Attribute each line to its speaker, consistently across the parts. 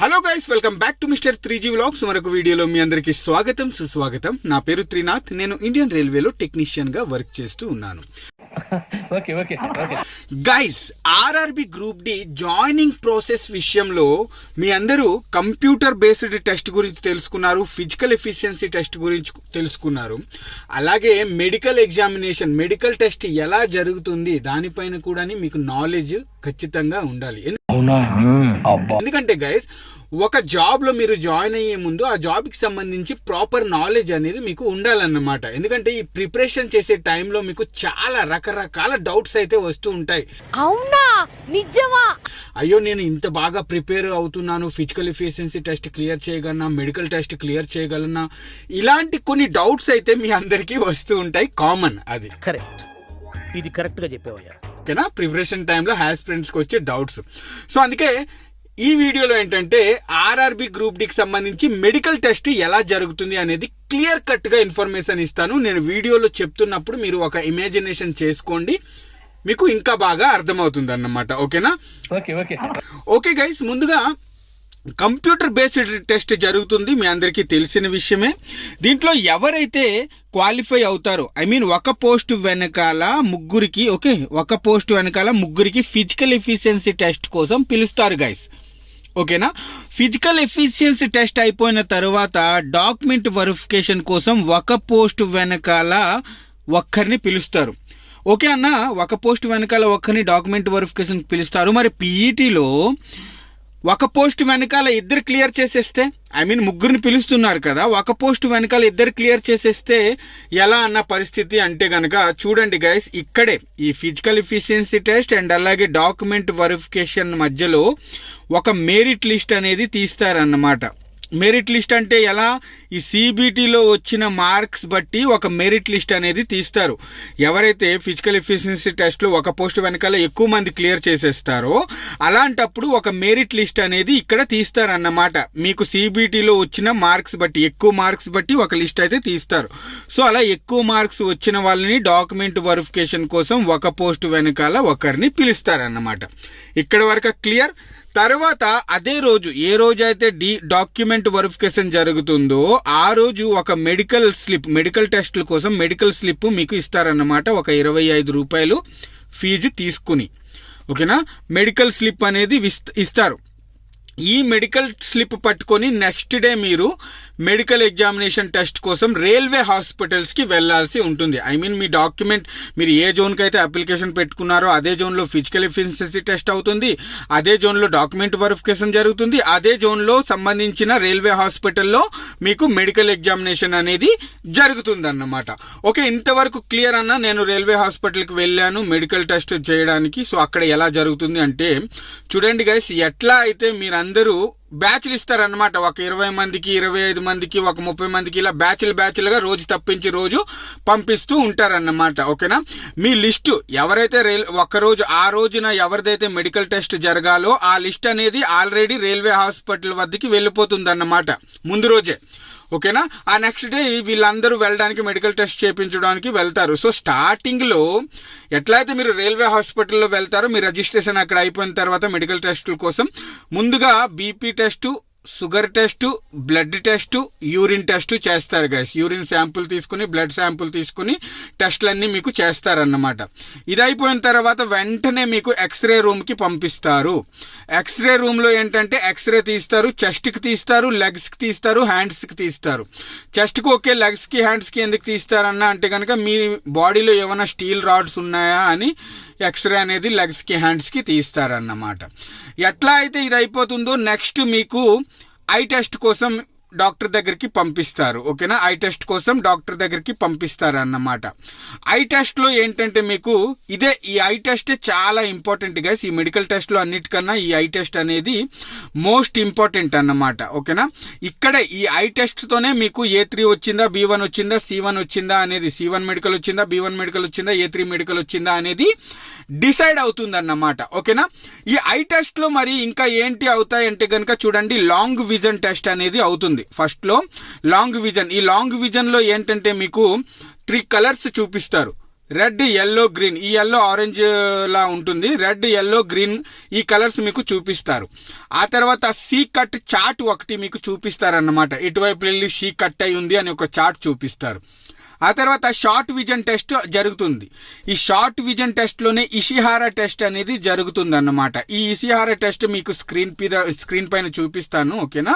Speaker 1: Hello guys welcome back to Mr three G vlogs మరొక వీడియోలో మీ అందరికీ స్వాగతం సుస్వాగతం. నా పేరు త్రినాథ్. నేను ఇండియన్ రైల్వేలో టెక్నీషియన్గా వర్క్ చేస్తూ ఉన్నాను.
Speaker 2: Okay okay okay
Speaker 1: guys RRB group D joining process విషయంలో మీ అందరూ కంప్యూటర్ బేస్డ్ టెస్ట్ గురించి తెలుసుకున్నారు ఫిజికల్ ఎఫిషియన్సీ టెస్ట్ గురించి తెలుసుకున్నారు. అలాగే మెడికల్ ఎగ్జామినేషన్ మెడికల్ టెస్ట్ ఎలా జరుగుతుంది దానిపైన కూడా మీకు నాలెడ్జ్ ఖచ్చితంగా ఉండాలి. ఎందుకంటే గైస్ ఒక జాబ్లో మీరు జాయిన్ అయ్యే ముందు ఆ జాబ్కి సంబంధించి ప్రాపర్ నాలెడ్జ్ అనేది మీకు ఉండాలన్నమాట. ఎందుకంటే ఈ ప్రిపరేషన్ చేసే టైంలో మీకు చాలా రకరకాల డౌట్స్ అయితే వస్తూ ఉంటాయి.
Speaker 3: అవునా? నిజమా?
Speaker 1: అయ్యో నేను ఇంత బాగా ప్రిపేర్ అవుతున్నాను. ఫిజికల్ ఎఫిషియన్సీ టెస్ట్ క్లియర్ చేయగలనా? మెడికల్ టెస్ట్ క్లియర్ చేయగలనా? ఇలాంటి కొన్ని డౌట్స్ అయితే మీ అందరికీ వస్తూ ఉంటాయి. కామన్ అది.
Speaker 4: కరెక్ట్ ఇది కరెక్ట్గా చెప్పావయ్యా.
Speaker 1: ఓకేనా? ప్రిపరేషన్ టైంలో హ్యాస్ ఫ్రెండ్స్కి వచ్చే డౌట్స్ సో అందుకే ఈ వీడియోలో ఏంటంటే ఆర్ఆర్బి గ్రూప్ డికి సంబంధించి మెడికల్ టెస్ట్ ఎలా జరుగుతుంది అనేది క్లియర్ కట్గా ఇన్ఫర్మేషన్ ఇస్తాను. నేను వీడియోలో చెప్తున్నప్పుడు మీరు ఒక ఇమాజినేషన్ చేసుకోండి. మీకు ఇంకా బాగా అర్థమవుతుంది అన్నమాట ఓకేనా?
Speaker 2: Okay okay.
Speaker 1: ఓకే గైస్ ముందుగా కంప్యూటర్ బేస్డ్ టెస్ట్ జరుగుతుంది. మీ అందరికీ తెలిసిన విషయమే. దీంట్లో ఎవరైతే క్వాలిఫై అవుతారో ఐ మీన్ ఒక పోస్ట్ వెనకాల ముగ్గురికి ఓకే ఒక పోస్ట్ వెనకాల ముగ్గురికి ఫిజికల్ ఎఫిషియన్సీ టెస్ట్ కోసం పిలుస్తారు గైస్. ఓకేనా? ఫిజికల్ ఎఫిషియన్సీ టెస్ట్ అయిపోయిన తర్వాత డాక్యుమెంట్ వెరిఫికేషన్ కోసం ఒక పోస్ట్ వెనకాల ఒక్కరిని పిలుస్తారు. ఓకే అన్న? ఒక పోస్ట్ వెనకాల ఒక్కరిని డాక్యుమెంట్ వెరిఫికేషన్ పిలుస్తారు. మరి పీఈటీలో ఒక పోస్ట్ వెనకాల ఇద్దరు క్లియర్ చేసేస్తే ఐ మీన్ ముగ్గురిని పిలుస్తున్నారు కదా ఒక పోస్ట్ వెనకాల ఇద్దరు క్లియర్ చేసేస్తే ఎలా అన్న పరిస్థితి అంటే కనుక చూడండి గైస్ ఇక్కడే ఈ ఫిజికల్ ఎఫిషియన్సీ టెస్ట్ అండ్ అలాగే డాక్యుమెంట్ వెరిఫికేషన్ మధ్యలో ఒక మెరిట్ లిస్ట్ అనేది తీస్తారన్నమాట. మెరిట్ లిస్ట్ అంటే ఎలా? ఈ సిబిటీలో వచ్చిన మార్క్స్ బట్టి ఒక మెరిట్ లిస్ట్ అనేది తీస్తారు. ఎవరైతే ఫిజికల్ ఎఫిషియన్సీ టెస్ట్లో ఒక పోస్ట్ వెనకాల ఎక్కువ మంది క్లియర్ చేసేస్తారో అలాంటప్పుడు ఒక మెరిట్ లిస్ట్ అనేది ఇక్కడ తీస్తారన్నమాట. మీకు సిబిటీలో వచ్చిన మార్క్స్ బట్టి ఎక్కువ మార్క్స్ బట్టి ఒక లిస్ట్ అయితే తీస్తారు. సో అలా ఎక్కువ మార్క్స్ వచ్చిన వాళ్ళని డాక్యుమెంట్ వెరిఫికేషన్ కోసం ఒక పోస్ట్ వెనకాల ఒకరిని పిలుస్తారన్నమాట. ఇక్కడ వరకు క్లియర్ తర్వాత అదే రోజు ఏ రోజు అయితే డి డాక్యుమెంట్ వెరిఫికేషన్ జరుగుతుందో ఆ రోజు ఒక మెడికల్ స్లిప్ మెడికల్ టెస్ట్ల కోసం మెడికల్ స్లిప్ మీకు ఇస్తారన్నమాట. ఒక ఇరవై ఐదు రూపాయలు ఫీజు తీసుకుని. ఓకేనా? మెడికల్ స్లిప్ అనేది ఇస్తారు. ఈ మెడికల్ స్లిప్ పట్టుకొని నెక్స్ట్ డే మీరు మెడికల్ ఎగ్జామినేషన్ టెస్ట్ కోసం రైల్వే హాస్పిటల్స్కి వెళ్ళాల్సి ఉంటుంది. ఐ మీన్ మీ డాక్యుమెంట్ మీరు ఏ జోన్కి అయితే అప్లికేషన్ పెట్టుకున్నారో అదే జోన్లో ఫిజికల్ ఎఫిషియన్సీ టెస్ట్ అవుతుంది. అదే జోన్లో డాక్యుమెంట్ వెరిఫికేషన్ జరుగుతుంది. అదే జోన్లో సంబంధించిన రైల్వే హాస్పిటల్లో మీకు మెడికల్ ఎగ్జామినేషన్ అనేది జరుగుతుంది అన్నమాట ఓకే ఇంతవరకు క్లియర్ అన్న నేను రైల్వే హాస్పిటల్కి వెళ్ళాను మెడికల్ టెస్ట్ చేయడానికి. సో అక్కడ ఎలా జరుగుతుంది అంటే చూడండి గైస్ ఎట్లా అయితే మీరందరూ బ్యాచ్లు ఇస్తారనమాట ఒక ఇరవై మందికి ఇరవై ఐదు మందికి ఒక ముప్పై మందికి ఇలా బ్యాచ్లు బ్యాచ్లుగా రోజు తప్పించి రోజు పంపిస్తూ ఉంటారన్నమాట. ఓకేనా? మీ లిస్టు ఎవరైతే రైల్ ఒకరోజు ఆ రోజున ఎవరిదైతే మెడికల్ టెస్ట్ జరగాలో ఆ లిస్ట్ అనేది ఆల్రెడీ రైల్వే హాస్పిటల్ వద్దకి వెళ్ళిపోతుంది ముందు రోజే. ఓకేనా? ఆ నెక్స్ట్ డే వీళ్ళందరూ వెళ్ళడానికి మెడికల్ టెస్ట్ చేయించడానికి వెళ్తారు. సో స్టార్టింగ్లో ఎట్లయితే మీరు రైల్వే హాస్పిటల్లో వెళ్తారో మీ రిజిస్ట్రేషన్ అక్కడ అయిపోయిన తర్వాత మెడికల్ టెస్టుల కోసం ముందుగా BP test sugar test blood test urine test చేస్తారు గైస్ యూరిన్ శాంపుల్ తీసుకుని బ్లడ్ శాంపుల్ తీసుకుని టెస్ట్లన్నీ మీకు చేస్తారన్నమాట. ఇది అయిపోయిన తర్వాత వెంటనే మీకు ఎక్స్రే రూమ్కి పంపిస్తారు. ఎక్స్రే రూమ్లో ఏంటంటే ఎక్స్రే తీస్తారు చెస్ట్కి తీస్తారు లెగ్స్కి తీస్తారు హ్యాండ్స్కి తీస్తారు. చెస్ట్కి ఓకే లెగ్స్కి హ్యాండ్స్కి ఎందుకు తీస్తారన్న అంటే కనుక మీ బాడీలో ఏమైనా స్టీల్ రాడ్స్ ఉన్నాయా అని ఎక్స్రే అనేది లెగ్స్కి హ్యాండ్స్కి తీస్తారన్నమాట. ఎట్లా అయితే ఇది అయిపోతుందో నెక్స్ట్ మీకు ఐ టెస్ట్ కోసం డాక్టర్ దగ్గరికి పంపిస్తారు ఓకేనా? ఐ టెస్ట్ కోసం డాక్టర్ దగ్గరికి పంపిస్తారు అన్నమాట ఐ టెస్ట్లో ఏంటంటే మీకు ఇదే ఈ ఐ టెస్ట్ చాలా ఇంపార్టెంట్ గైస్. ఈ మెడికల్ టెస్ట్లో అన్నిటికన్నా ఈ ఐ టెస్ట్ అనేది మోస్ట్ ఇంపార్టెంట్ అన్నమాట ఓకేనా? ఇక్కడ ఈ ఐ టెస్ట్తోనే మీకు ఏ త్రీ వచ్చిందా బి వన్ వచ్చిందా సి వన్ వచ్చిందా అనేది సి వన్ మెడికల్ వచ్చిందా బి వన్ మెడికల్ వచ్చిందా ఏ త్రీ మెడికల్ వచ్చిందా అనేది డిసైడ్ అవుతుంది అన్నమాట ఓకేనా? ఈ ఐ టెస్ట్లో మరి ఇంకా ఏంటి అవుతాయంటే కనుక చూడండి లాంగ్ విజన్ టెస్ట్ అనేది అవుతుంది. ఫస్ట్లో లాంగ్ విజన్. ఈ లాంగ్ విజన్లో ఏంటంటే మీకు త్రీ కలర్స్ చూపిస్తారు. Red yellow green. ఈ ఎల్లో ఆరెంజ్ లా ఉంటుంది. రెడ్ ఎల్లో గ్రీన్ ఈ కలర్స్ మీకు చూపిస్తారు. ఆ తర్వాత సీ కట్ చార్ట్ ఒకటి మీకు చూపిస్తారన్నమాట. ఇటువైపు వెళ్ళి సీ కట్ అయి ఉంది అని ఒక చార్ట్ చూపిస్తారు. ఆ తర్వాత షార్ట్ విజన్ టెస్ట్ జరుగుతుంది. ఈ షార్ట్ విజన్ టెస్ట్లోనే ఇషిహార టెస్ట్ అనేది జరుగుతుంది అన్నమాట ఈ ఇషిహార టెస్ట్ మీకు స్క్రీన్ మీద స్క్రీన్ పైన చూపిస్తాను ఓకేనా?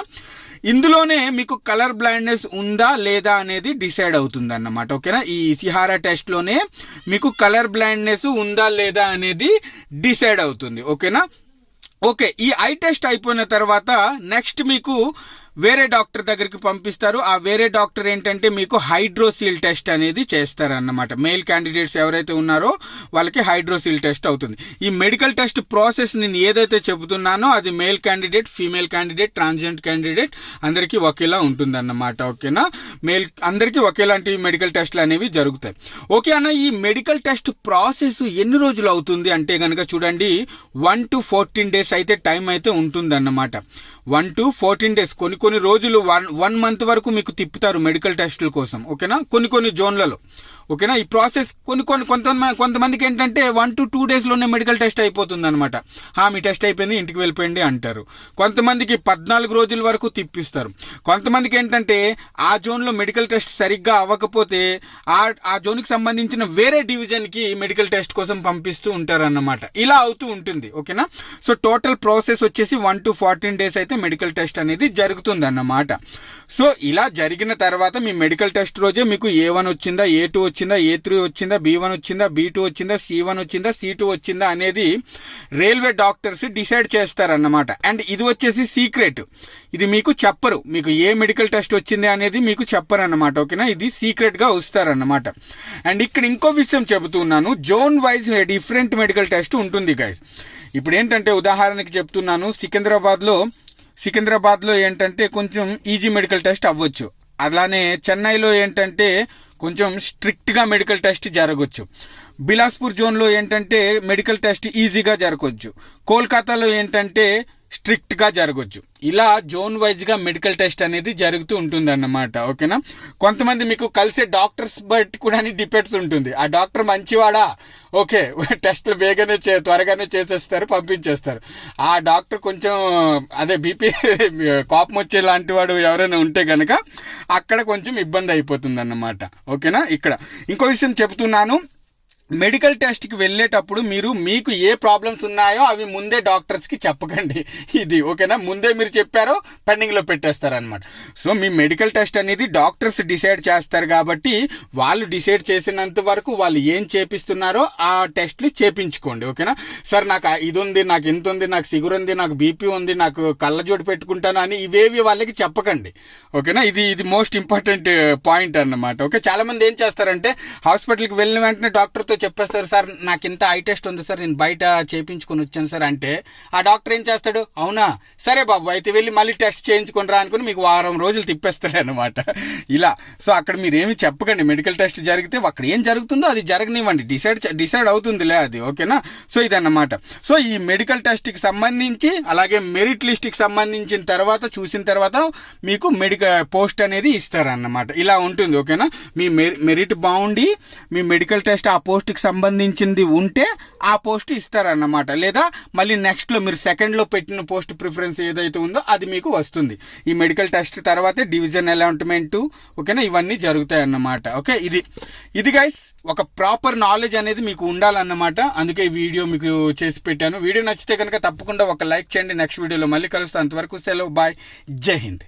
Speaker 1: ఇందులోనే మీకు కలర్ బ్లైండ్నెస్ ఉందా లేదా అనేది డిసైడ్ అవుతుంది అన్నమాట ఓకేనా? ఈ ఇసిహారా టెస్ట్లోనే మీకు కలర్ బ్లైండ్నెస్ ఉందా లేదా అనేది డిసైడ్ అవుతుంది ఓకేనా? ఓకే ఈ ఐ టెస్ట్ అయిపోయిన తర్వాత నెక్స్ట్ మీకు వేరే డాక్టర్ దగ్గరికి పంపిస్తారు. ఆ వేరే డాక్టర్ ఏంటంటే మీకు హైడ్రోసీల్ టెస్ట్ అనేది చేస్తారన్నమాట. మేల్ క్యాండిడేట్స్ ఎవరైతే ఉన్నారో వాళ్ళకి హైడ్రోసీల్ టెస్ట్ అవుతుంది. ఈ మెడికల్ టెస్ట్ ప్రాసెస్ నేను ఏదైతే చెబుతున్నానో అది male candidate female candidate transgender candidate అందరికీ ఒకేలా ఉంటుందన్నమాట. ఓకేనా? మేల్ అందరికీ ఒకేలాంటి మెడికల్ టెస్ట్లు అనేవి జరుగుతాయి. ఓకే అన్న ఈ మెడికల్ టెస్ట్ ప్రాసెస్ ఎన్ని రోజులు అవుతుంది అంటే కనుక చూడండి వన్ టు ఫోర్టీన్ డేస్ అయితే టైం అయితే ఉంటుందన్నమాట. వన్ టు ఫోర్టీన్ డేస్ కొన్ని కొన్ని రోజులు వన్ వన్ మంత్ వరకు మీకు తిప్పుతారు మెడికల్ టెస్టుల కోసం ఓకేనా? కొన్ని కొన్ని జోన్లలో. ఓకేనా? ఈ ప్రాసెస్ కొన్ని కొన్ని కొంతమంది కొంతమందికి ఏంటంటే వన్ టు టూ డేస్లోనే మెడికల్ టెస్ట్ అయిపోతుంది అనమాట మీ టెస్ట్ అయిపోయింది ఇంటికి వెళ్ళిపోయింది అంటారు. కొంతమందికి పద్నాలుగు రోజుల వరకు తిప్పిస్తారు. కొంతమందికి ఏంటంటే ఆ జోన్లో మెడికల్ టెస్ట్ సరిగ్గా అవ్వకపోతే ఆ ఆ జోన్కి సంబంధించిన వేరే డివిజన్కి మెడికల్ టెస్ట్ కోసం పంపిస్తూ ఉంటారన్నమాట. ఇలా అవుతూ ఉంటుంది. ఓకేనా? సో టోటల్ ప్రాసెస్ వచ్చేసి వన్ టు ఫార్టీన్ డేస్ అయితే మెడికల్ టెస్ట్ అనేది జరుగుతుంది అన్నమాట సో ఇలా జరిగిన తర్వాత మీ మెడికల్ టెస్ట్ రోజే మీకు ఏ వన్ వచ్చిందా ఏ టూ వచ్చిందా ఏ త్రీ వచ్చిందా బి వన్ వచ్చిందా బి టూ వచ్చిందా సి వన్ వచ్చిందా సి టూ వచ్చిందా అనేది రైల్వే డాక్టర్స్ డిసైడ్ చేస్తారన్నమాట. అండ్ ఇది వచ్చేసి సీక్రెట్. ఇది మీకు చెప్పరు. మీకు ఏ మెడికల్ టెస్ట్ వచ్చింది అనేది మీకు చెప్పరు అన్నమాట ఓకేనా? ఇది సీక్రెట్గా వస్తారన్నమాట. అండ్ ఇక్కడ ఇంకో విషయం చెబుతున్నాను. Zone wise different medical test ఉంటుంది గైస్ ఇప్పుడు ఏంటంటే ఉదాహరణకి చెప్తున్నాను. సికింద్రాబాద్లో సికింద్రాబాద్లో ఏంటంటే కొంచెం ఈజీ మెడికల్ టెస్ట్ అవ్వచ్చు. అలానే చెన్నైలో ఏంటంటే కొంచెం స్ట్రిక్ట్గా మెడికల్ టెస్ట్ జరగవచ్చు బిలాస్పూర్ జోన్లో ఏంటంటే మెడికల్ టెస్ట్ ఈజీగా జరగవచ్చు కోల్కతాలో ఏంటంటే స్ట్రిక్ట్గా జరగవచ్చు ఇలా జోన్ వైజ్గా మెడికల్ టెస్ట్ అనేది జరుగుతూ ఉంటుంది అన్నమాట ఓకేనా? కొంతమంది మీకు కలిసే డాక్టర్స్ బట్టి కూడా డిపెండ్స్ ఉంటుంది. ఆ డాక్టర్ మంచివాడా? ఓకే టెస్ట్లు వేగనే చే త్వరగానే చేసేస్తారు పంపించేస్తారు. ఆ డాక్టర్ కొంచెం అదే బీపీ కోపం వచ్చే లాంటి వాడు ఎవరైనా ఉంటే కనుక అక్కడ కొంచెం ఇబ్బంది అయిపోతుంది అన్నమాట ఓకేనా? ఇక్కడ ఇంకో విషయం చెప్తున్నాను. మెడికల్ టెస్ట్కి వెళ్ళేటప్పుడు మీరు మీకు ఏ ప్రాబ్లమ్స్ ఉన్నాయో అవి ముందే డాక్టర్స్కి చెప్పకండి. ఇది ఓకేనా? ముందే మీరు చెప్పారో పెండింగ్లో పెట్టేస్తారనమాట సో మీ మెడికల్ టెస్ట్ అనేది డాక్టర్స్ డిసైడ్ చేస్తారు కాబట్టి వాళ్ళు డిసైడ్ చేసినంత వరకు వాళ్ళు ఏం చేపిస్తున్నారో ఆ టెస్ట్లు చేపించుకోండి. ఓకేనా? సార్ నాకు ఇది ఉంది నాకు ఇంత ఉంది నాకు సిగురు ఉంది నాకు బీపీ ఉంది నాకు కళ్ళజోడు పెట్టుకుంటాను అని ఇవేవి వాళ్ళకి చెప్పకండి. ఓకేనా? ఇది ఇది మోస్ట్ ఇంపార్టెంట్ పాయింట్ అన్నమాట. ఓకే? చాలామంది ఏం చేస్తారంటే హాస్పిటల్కి వెళ్ళిన వెంటనే డాక్టర్తో చెప్పేస్తారు సార్ నాకు ఇంత ఐ టెస్ట్ ఉంది సార్ నేను బయట చేయించుకొని వచ్చాను సార్ అంటే ఆ డాక్టర్ ఏం చేస్తాడు? అవునా? సరే బాబు అయితే వెళ్ళి మళ్ళీ టెస్ట్ చేయించుకుని రా అనుకుని మీకు వారం రోజులు తిప్పేస్తాడు అనమాట ఇలా. సో అక్కడ మీరు ఏమి చెప్పకండి మెడికల్ టెస్ట్ జరిగితే అక్కడ ఏం జరుగుతుందో అది జరగనివ్వండి. డిసైడ్ డిసైడ్ అవుతుందిలే అది ఓకేనా? సో ఇదన్నమాట. సో ఈ మెడికల్ టెస్ట్కి సంబంధించి అలాగే మెరిట్ లిస్ట్కి సంబంధించిన తర్వాత చూసిన తర్వాత మీకు మెడికల్ పోస్ట్ అనేది ఇస్తారన్నమాట. ఇలా ఉంటుంది ఓకేనా? మీ మెరిట్ బాగుండి మీ మెడికల్ టెస్ట్ ఆ పోస్ట్ పోస్ట్కి సంబంధించింది ఉంటే ఆ పోస్ట్ ఇస్తారన్నమాట. లేదా మళ్ళీ నెక్స్ట్లో మీరు సెకండ్లో పెట్టిన పోస్ట్ ప్రిఫరెన్స్ ఏదైతే ఉందో అది మీకు వస్తుంది. ఈ మెడికల్ టెస్ట్ తర్వాతే డివిజన్ అలాట్మెంట్ ఓకేనా? ఇవన్నీ జరుగుతాయి అన్నమాట ఓకే? ఇది ఇది గైస్ ఒక ప్రాపర్ నాలెడ్జ్ అనేది మీకు ఉండాలన్నమాట. అందుకే ఈ వీడియో మీకు చేసి పెట్టాను. వీడియో నచ్చితే కనుక తప్పకుండా ఒక లైక్ చేయండి. నెక్స్ట్ వీడియోలో మళ్ళీ కలుస్తాను అంతవరకు సెలవు. బాయ్. జై హింద్.